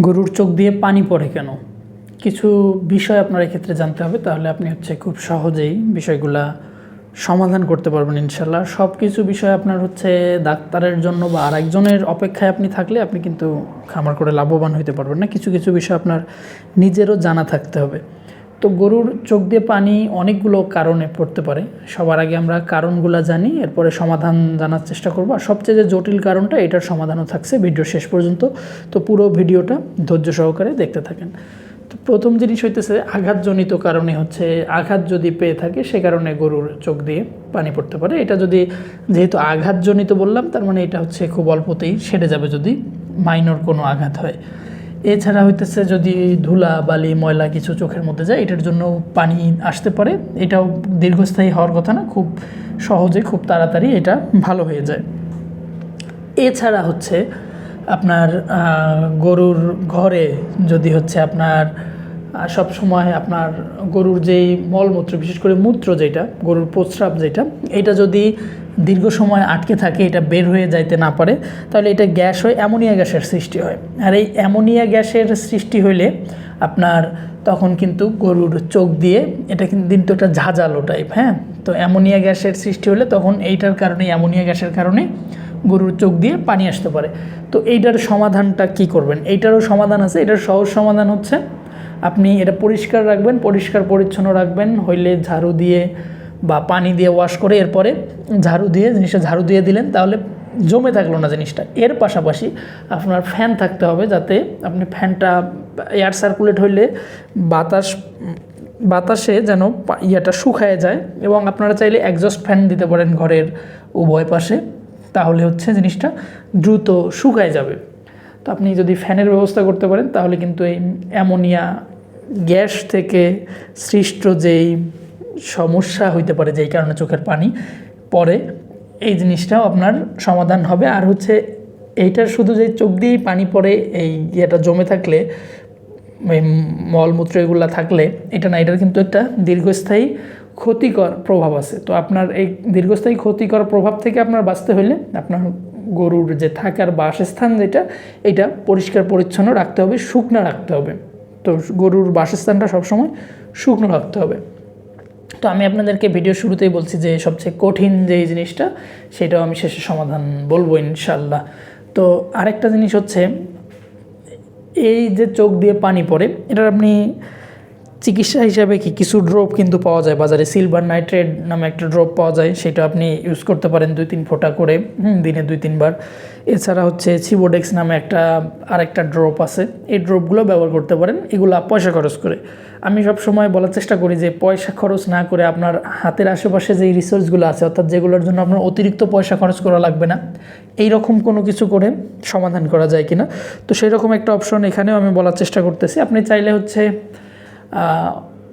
গরুর চোখ দিয়ে পানি পড়ে কেন? কিছু বিষয় আপনার এক্ষেত্রে জানতে হবে, তাহলে আপনি হচ্ছে খুব সহজেই বিষয়গুলা সমাধান করতে পারবেন ইনশাল্লাহ সব কিছু বিষয় আপনার হচ্ছে ডাক্তারের জন্য বা আর একজনের অপেক্ষায় আপনি থাকলে আপনি কিন্তু খামার করে লাভবান হইতে পারবেন না। কিছু কিছু বিষয় আপনার নিজেরও জানা থাকতে হবে। তো গরুর চোখ দিয়ে পানি অনেকগুলো কারণে পড়তে পারে। সবার আগে আমরা কারণগুলো জানি, এরপরে সমাধান জানার চেষ্টা করব। আর সবচেয়ে যে জটিল কারণটা, এটার সমাধানও থাকছে ভিডিও শেষ পর্যন্ত। তো পুরো ভিডিওটা ধৈর্য সহকারে দেখতে থাকেন। তো প্রথম জিনিস হইতেছে, আঘাতজনিত কারণে হচ্ছে আঘাত যদি পেয়ে থাকে, সে কারণে গরুর চোখ দিয়ে পানি পড়তে পারে। এটা যদি যেহেতু আঘাতজনিত বললাম, তার মানে এটা হচ্ছে খুব অল্পতেই সেরে যাবে যদি মাইনর কোনো আঘাত হয়। এছাড়া হইতেছে যদি ধুলা, বালি, ময়লা কিছু চোখের মধ্যে যায়, এটার জন্য পানি আসতে পারে। এটাও দীর্ঘস্থায়ী হওয়ার কথা না, খুব সহজে, খুব তাড়াতাড়ি এটা ভালো হয়ে যায়। এছাড়া হচ্ছে আপনার গরুর ঘরে যদি হচ্ছে আপনার সব সময় আপনার গরুর যেই মলমূত্র, বিশেষ করে মূত্র যেটা, গরুর প্রস্রাব যেটা, এটা যদি দীর্ঘ সময় আটকে থাকে, এটা বের হয়ে যাইতে না পারে, তাহলে এটা গ্যাস হয়, অ্যামোনিয়া গ্যাসের সৃষ্টি হয়। আর এই অ্যামোনিয়া গ্যাসের সৃষ্টি হইলে আপনার তখন কিন্তু গরুর চোখ দিয়ে এটা কিন্তু কিন্তু একটা ঝাঁঝালো টাইপ হ্যাঁ? তো অ্যামোনিয়া গ্যাসের সৃষ্টি হলে তখন এইটার কারণে, অ্যামোনিয়া গ্যাসের কারণে গরুর চোখ দিয়ে পানি আসতে পারে। তো এইটার সমাধানটা কি করবেন? এইটারও সমাধান আছে, এটার সহজ সমাধান হচ্ছে আপনি এটা পরিষ্কার রাখবেন, পরিষ্কার পরিচ্ছন্ন রাখবেন, হইলে ঝাড়ু দিয়ে বা পানি দিয়ে ওয়াশ করে এরপরে ঝাড়ু দিয়ে, জিনিসটা ঝাড়ু দিয়ে দিলেন, তাহলে জমে থাকল না জিনিসটা। এর পাশাপাশি আপনার ফ্যান থাকতে হবে যাতে আপনি ফ্যানটা এয়ার সার্কুলেট হইলে বাতাস, বাতাসে যেন ইয়েটা শুকায় যায় এবং আপনারা চাইলে একজস্ট ফ্যান দিতে পারেন ঘরের উভয় পাশে, তাহলে হচ্ছে জিনিসটা দ্রুত শুকায় যাবে। তো আপনি যদি ফ্যানের ব্যবস্থা করতে পারেন, তাহলে কিন্তু এই অ্যামোনিয়া গ্যাস থেকে সৃষ্ট যেই সমস্যা হইতে পারে যেই কারণে চোখের পানি পরে এই জিনিসটাও আপনার সমাধান হবে। আর হচ্ছে এইটার শুধু যে চোখ দিয়েই পানি পড়ে, এই ইয়েটা জমে থাকলে মলমূত্র এগুলো থাকলে, এটা না, এটার কিন্তু একটা দীর্ঘস্থায়ী ক্ষতিকর প্রভাব আছে। তো আপনার এই দীর্ঘস্থায়ী ক্ষতিকর প্রভাব থেকে আপনার বাঁচতে হলে আপনার গরুর যে থাকার বাসস্থান যেটা, এটা পরিষ্কার, পরিচ্ছন্ন রাখতে হবে, শুকনো রাখতে হবে। তো গরুর বাসস্থানটা সবসময় শুকনো রাখতে হবে। তো আমি আপনাদেরকে ভিডিও শুরুতেই বলছি যে সবচেয়ে কঠিন যে জিনিসটা, সেটাও আমি শেষে সমাধান বলব ইনশাল্লাহ তো আরেকটা জিনিস হচ্ছে, এই যে চোখ দিয়ে পানি পড়ে, এটার আপনি চিকিৎসা হিসাবে কি কিছু ড্রপ কিন্তু পাওয়া যায়? বাজারে সিলভার নাইট্রেট নামে একটা ড্রপ পাওয়া যায়, সেটা আপনি ইউজ করতে পারেন দুই তিন ফোঁটা করে দিনে দুই তিনবার এছাড়া হচ্ছে সিবোডেক্স নামে একটা, আরেকটা ড্রপ আছে, এই ড্রপগুলো ব্যবহার করতে পারেন, এগুলো পয়সা খরচ করে। আমি সব সময় বলার চেষ্টা করি যে পয়সা খরচ না করে আপনার হাতের আশেপাশে যে রিসোর্সগুলো আছে, অর্থাৎ যেগুলোর জন্য আপনার অতিরিক্ত পয়সা খরচ করা লাগবে না এই রকম কোনো কিছু করে সমাধান করা যায় কিনা? তো সেই রকম একটা অপশন এখানেও আমি বলার চেষ্টা করতেছি। আপনি চাইলে হচ্ছে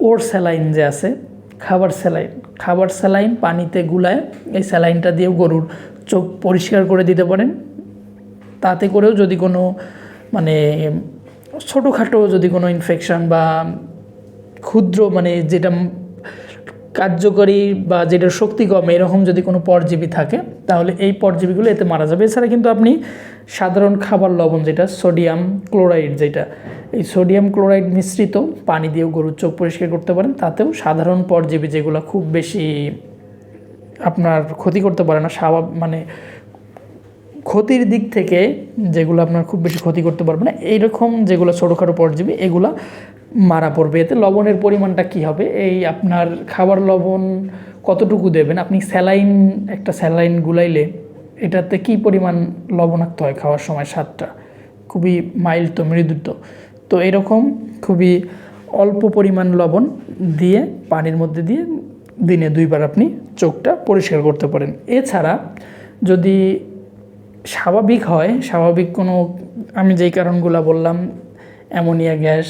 ওর স্যালাইন যে আছে, খাবার স্যালাইন খাবার স্যালাইন পানিতে গুলায় এই স্যালাইনটা দিয়েও গরুর চোখ পরিষ্কার করে দিতে পারেন। তাতে করেও যদি কোনো মানে ছোটোখাটো যদি কোনো ইনফেকশন বা ক্ষুদ্র মানে যেটা কার্যকরী বা যেটার শক্তি কম এরকম যদি কোনো পরজীবী থাকে, তাহলে এই পরজীবীগুলো এতে মারা যাবে। এছাড়া কিন্তু আপনি সাধারণ খাবার লবণ যেটা, সোডিয়াম ক্লোরাইড যেটা, এই সোডিয়াম ক্লোরাইড মিশ্রিত পানি দিয়েও গরুর চোখ পরিষ্কার করতে পারেন। তাতেও সাধারণ পরজীবী যেগুলো খুব বেশি আপনার ক্ষতি করতে পারে না স্বাভাবিক মানে ক্ষতির দিক থেকে যেগুলো আপনার খুব বেশি ক্ষতি করতে পারবে না, এইরকম যেগুলো ছোটোখাটো পরজীবী, এগুলো মারা পড়বে। এতে লবণের পরিমাণটা কি হবে? এই আপনার খাবার লবণ কতটুকু দেবেন? আপনি স্যালাইন, একটা স্যালাইন গুলাইলে এটাতে কি পরিমাণ লবণাক্ত হয় খাওয়ার সময় স্বাদটা? খুবই মাইল্ড তো, মৃদু তো। তো এরকম খুবই অল্প পরিমাণ লবণ দিয়ে, পানির মধ্যে দিয়ে দিনে দুইবার আপনি চোখটা পরিষ্কার করতে পারেন। এছাড়া যদি স্বাভাবিক হয়, স্বাভাবিক কোনো, আমি যেই কারণগুলো বললাম, অ্যামোনিয়া গ্যাস,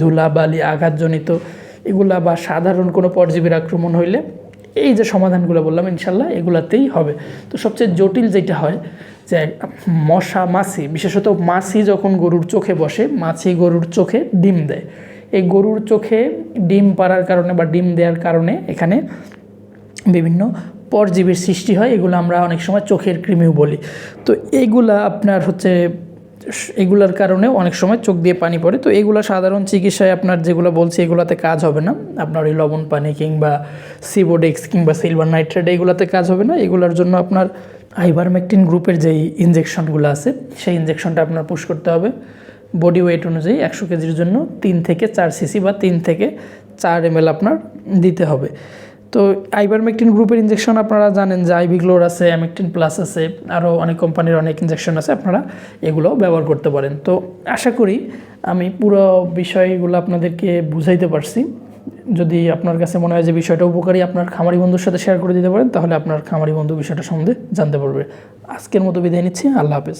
ধুলা, বালি, আঘাতজনিত, এগুলা বা সাধারণ কোনো পরজীবীর আক্রমণ হইলে এই যে সমাধানগুলো বললাম, ইনশাল্লাহ এগুলাতেই হবে। তো সবচেয়ে জটিল যেটা হয়, যে মশা, মাছি, বিশেষত মাছি যখন গরুর চোখে বসে, মাছি গরুর চোখে ডিম দেয়। এই গরুর চোখে ডিম পাড়ার কারণে বা ডিম দেওয়ার কারণে এখানে বিভিন্ন পরজীবীর সৃষ্টি হয়, এগুলো আমরা অনেক সময় চোখের কৃমিও বলি। তো এইগুলা আপনার হচ্ছে, এগুলার কারণে অনেক সময় চোখ দিয়ে পানি পড়ে। তো এগুলো সাধারণ চিকিৎসায় আপনার যেগুলো বলছি, এগুলোতে কাজ হবে না। আপনার ওই লবণ পানি কিংবা সিবোডেক্স কিংবা সিলভার নাইট্রেট এগুলোতে কাজ হবে না। এগুলোর জন্য আপনার আইভারমেকটিন গ্রুপের যেই ইনজেকশনগুলো আছে, সেই ইনজেকশনটা আপনার পুশ করতে হবে। বডি ওয়েট অনুযায়ী একশো কেজির জন্য তিন থেকে চার সিসি বা তিন থেকে চার এম আপনার দিতে হবে। তো আইভারমেকটিন গ্রুপের ইঞ্জেকশন আপনারা জানেন যে আইভিগ্লোর আছে অ্যামেকটিন প্লাস আছে আরও অনেক কোম্পানির অনেক ইঞ্জেকশন আছে, আপনারা এগুলো ব্যবহার করতে পারেন। তো আশা করি আমি পুরো বিষয়গুলো আপনাদেরকে বুঝাইতে পারছি। যদি আপনার কাছে মনে হয় যে বিষয়টা উপকারী, আপনার খামারি বন্ধুর সাথে শেয়ার করে দিতে পারেন, তাহলে আপনার খামারি বন্ধু বিষয়টা সম্বন্ধে জানতে পারবে। আজকের মতো বিদায় নিচ্ছি, আল্লাহ হাফেজ।